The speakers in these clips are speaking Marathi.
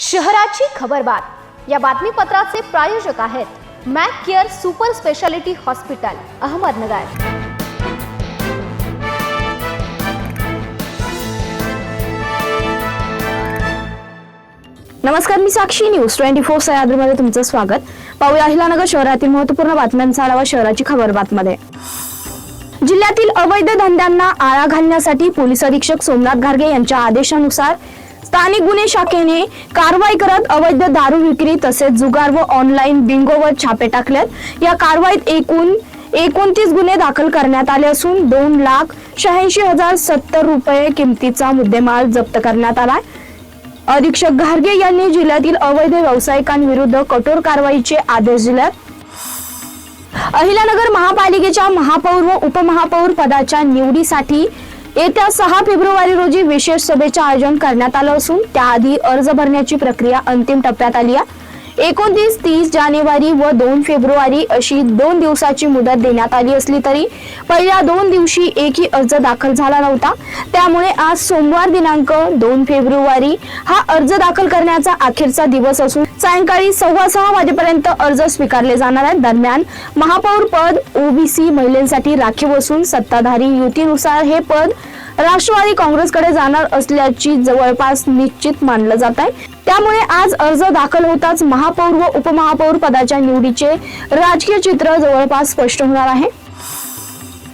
शहराची खबरबात या बातमीपत्राचे प्रायोजक आहेत Mac care super speciality hospital Ahmednagar. नमस्कार मी साक्षी. न्यूज ट्वेंटी फोर सह्याद्रीमध्ये तुमचं स्वागत. पाहूया अहिलानगर शहरातील महत्त्वपूर्ण बातम्यांचा आढावा शहराची खबर बातमध्ये. जिल्ह्यातील अवैध धंद्यांना आळा घालण्यासाठी पोलीस अधीक्षक सोमनाथ घारगे यांच्या आदेशानुसार स्थानिक गुन्हे शाखेने कारवाई करत अवैध दारू विक्री तसेच जुगार व ऑनलाईन बिंगोवर छापे टाकलेत. या कारवाईत एकूण एकोणतीस गुन्हे दाखल करण्यात आले असून दोन लाख शहाऐंशी हजार सत्तर रुपये किमतीचा मुद्देमाल जप्त करण्यात आलाय. अधीक्षक घारगे यांनी जिल्ह्यातील अवैध व्यावसायिकांविरुद्ध कठोर कारवाईचे आदेश दिले अहिलानगर महापालिकेच्या महापौर व उपमहापौर पदाच्या निवडीसाठी येत्या सहा फेब्रुवारी रोजी विशेष सभेचे आयोजन करण्यात आलं असून त्याआधी अर्ज भरण्याची प्रक्रिया अंतिम टप्प्यात आली आहे. एकोणतीस तीस जानेवारी व दोन फेब्रुवारी अशी दोन दिवसाची मुदत देण्यात आली असली तरी पहिल्या दोन दिवशी एकही अर्ज दाखल झाला नव्हता. त्यामुळे आज सोमवार दिनांक दोन फेब्रुवारी हा अर्ज दाखल करण्याचा अखेरचा दिवस असून सायंकाळी सव्वा सहा वाजेपर्यंत अर्ज स्वीकारले जाणार आहेत. दरम्यान महापौर पद ओबीसी महिलांसाठी राखीव असून सत्ताधारी युतीनुसार हे पद राष्ट्रवादी काँग्रेसकडे जाणार असल्याची जवळपास निश्चित मानलं जात आहे. त्यामुळे आज अर्ज दाखल होताच महापौर व उपमहापौर पदाच्या निवडीचे राजकीय चित्र जवळपास स्पष्ट होणार आहे.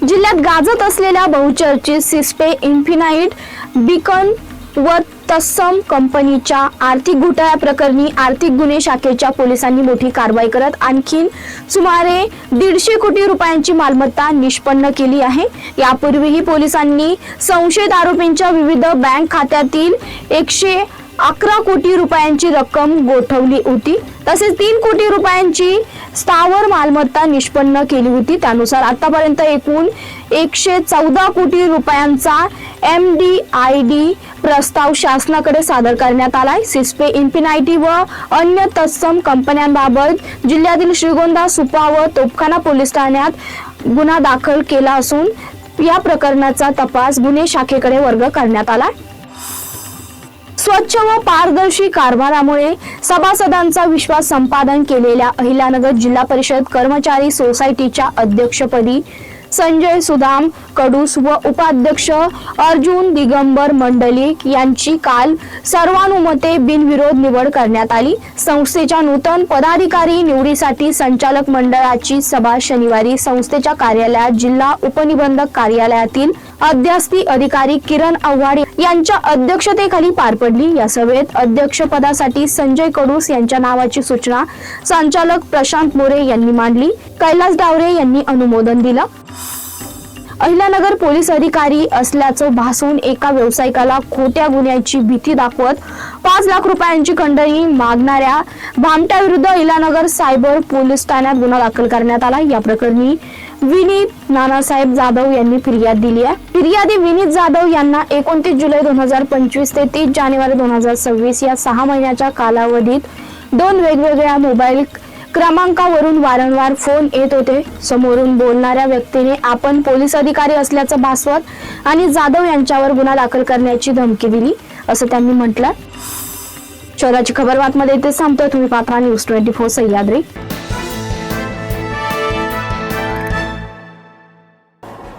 जिल्ह्यात गाजत असलेल्या बहुचर्चित सिस्पे इन्फिनाईट बिकन व तत्सम कंपनीच्या आर्थिक घोटाळ्या प्रकरणी आर्थिक गुन्हे शाखेच्या पोलिसांनी मोठी कारवाई करत आणखीन सुमारे दीडशे कोटी रुपयांची मालमत्ता निष्पन्न केली आहे. यापूर्वीही पोलिसांनी संशयित आरोपींच्या विविध बँक खात्यातील एकशे अकरा कोटी रुपयांची रक्कम गोठवली होती. तसेच तीन कोटी रुपयांची स्थावर मालमत्ता निष्पन्न केली होती. त्यानुसार आतापर्यंत एकूण एकशे चौदा कोटी रुपयांचा एम डी आय डी प्रस्ताव शासनाकडे सादर करण्यात आलाय. सिस्पे इन्फिनायटी व अन्य तत्सम कंपन्यांबाबत जिल्ह्यातील श्रीगोंदा सुपा व तोपखाना पोलीस ठाण्यात गुन्हा दाखल केला असून या प्रकरणाचा तपास गुन्हे शाखेकडे वर्ग करण्यात आला स्वच्छ व पारदर्शी कारभारामुळे सभासदांचा विश्वास संपादन केलेल्या अहिल्यानगर जिल्हा परिषद कर्मचारी सोसायटीच्या अध्यक्षपदी संजय सुदाम कडूस व उपाध्यक्ष अर्जुन दिगंबर मंडलिक यांची काल सर्वानुमते बिनविरोध निवड करण्यात आली. संस्थेच्या नूतन पदाधिकारी निवडीसाठी संचालक मंडळाची सभा शनिवारी संस्थेच्या कार्यालयात जिल्हा उपनिबंधक कार्यालयातील अध्यास्ती अधिकारी किरण आव्हाड यांच्या अध्यक्षतेखाली पार पडली. या सभेत अध्यक्षपदासाठी संजय कडूस यांच्या नावाची सूचना संचालक प्रशांत मोरे यांनी मांडली. कैलास डावरे यांनी अनुमोदन दिलं. अहिलानगर पोलीस अधिकारी असल्याचं भासून एका व्यावसायिकाला खोट्या गुन्ह्याची भीती दाखवत पाच लाख रुपयांची खंडणी मागणाऱ्या भामट्याविरुद्ध अहिलानगर सायबर पोलीस ठाण्यात गुन्हा दाखल करण्यात आला. या प्रकरणी विनीत नानासाहेब जाधव यांनी फिर्याद दिली आहे. फिर्यादी विनीत जाधव यांना एकोणतीस जुलै दोन हजार पंचवीस ते तीस जानेवारी दोन हजार सव्वीस या सहा महिन्याच्या कालावधीत दोन वेगवेगळ्या मोबाईल क्रमांकावरून वारंवार फोन येत होते. समोरून बोलणाऱ्या व्यक्तीने आपण पोलीस अधिकारी असल्याचं भासवत आणि जाधव यांच्यावर गुन्हा दाखल करण्याची धमकी दिली असं त्यांनी म्हटलं शहराची खबर बातमध्ये इथे थांबतोय. तुम्ही पात्रा न्यूज ट्वेंटी फोर सह्याद्री.